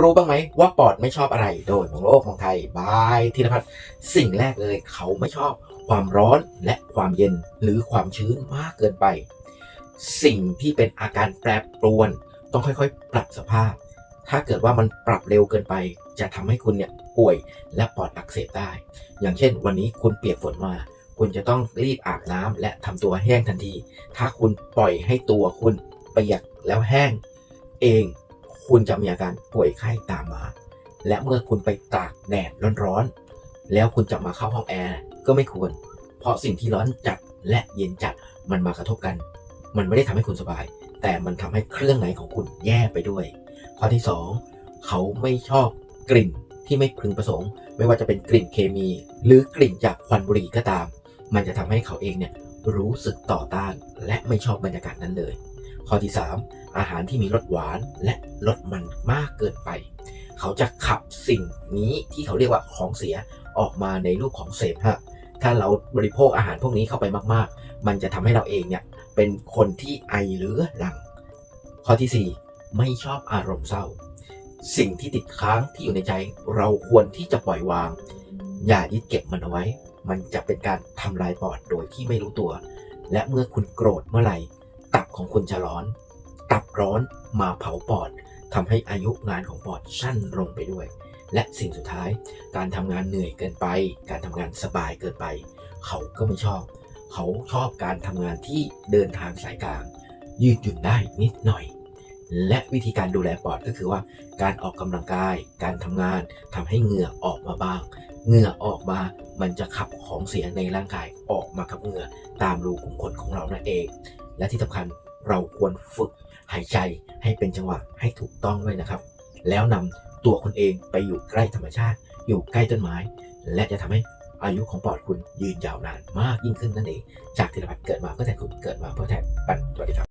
รู้บ้างไหมว่าปอดไม่ชอบอะไรโดยมองโลกมองไทยบายธีรพัฒน์สิ่งแรกเลยเขาไม่ชอบความร้อนและความเย็นหรือความชื้นมากเกินไป สิ่งที่เป็นอาการแปรปรวน ต้องค่อยๆ ปรับสภาพ ถ้าเกิดว่ามันปรับเร็วเกินไป จะทำให้คุณเนี่ยป่วยและปอดอักเสบได้ อย่างเช่น วันนี้คุณเปียกฝนมา คุณจะต้องรีบอาบน้ำและทำตัวแห้งทันที ถ้าคุณปล่อยให้ตัวคุณเปียกแล้วแห้งเอง คุณจะมีอาการป่วยไข้ตามมา และเมื่อคุณไปตากแดดร้อนๆ แล้วคุณจะมาเข้าห้องแอร์ก็ไม่ควร เพราะสิ่งที่ร้อนจัดและเย็นจัดมันมากระทบกัน มันไม่ได้ทำให้คุณสบาย แต่มันทำให้เครื่องในของคุณแย่ไปด้วย ข้อที่ 2 เขาไม่ชอบกลิ่นที่ไม่พึงประสงค์ ไม่ว่าจะเป็นกลิ่นเคมี หรือกลิ่นจากควันบุหรี่ก็ตาม มันจะทำให้เขาเองเนี่ยรู้สึกต่อต้าน และไม่ชอบบรรยากาศนั้นเลย ข้อที่ 3 อาหารที่มีรสหวานและรสมันมากเกินไป เขาจะขับสิ่งนี้ที่เขาเรียกว่าของเสียออกมาในรูปของเสพฮะถ้าเราบริโภคอาหารพวกนี้เข้าไปมาก ๆ มันจะทำให้เราเองเนี่ยเป็นคนที่ไอหลือหลัง ข้อที่ 4 ไม่ชอบอารมณ์เศร้า สิ่งที่ติดค้างที่อยู่ในใจเราควรที่จะปล่อยวาง อย่ายึดเก็บมันเอาไว้ มันจะเป็นการทำลายปอดโดยที่ไม่รู้ตัว และเมื่อคุณโกรธเมื่อไหร่ ของคุณจะร้อน ตับร้อนมาเผาปอดทำให้อายุงานของปอดสั้นลงไปด้วย และสิ่งสุดท้าย การทำงานเหนื่อยเกินไป การทำงานสบายเกินไป เขาก็ไม่ชอบ เขาชอบการทำงานที่เดินทางสายกลาง ยืดหยุ่นได้นิดหน่อย และวิธีการดูแลปอดก็คือว่า การออกกำลังกาย การทำงานทำให้เหงื่อออกมาบ้างเหงื่อออกมา มันจะขับของเสียในร่างกายออกมากับเหงื่อตามรูขุมขนของเรานั่นเอง และที่สำคัญเราควรฝึกหายใจให้เป็นจังหวะให้ถูกต้องด้วยนะครับ แล้วนำตัวคุณเองไปอยู่ใกล้ธรรมชาติ อยู่ใกล้ต้นไม้ และจะทำให้อายุของปอดคุณยืนยาวนานมากยิ่งขึ้นนั่นเอง จากธีรพัฒน์เกิดมาเพื่อแทนคุณเกิดมาเพื่อแทนปันสวัสดีครับ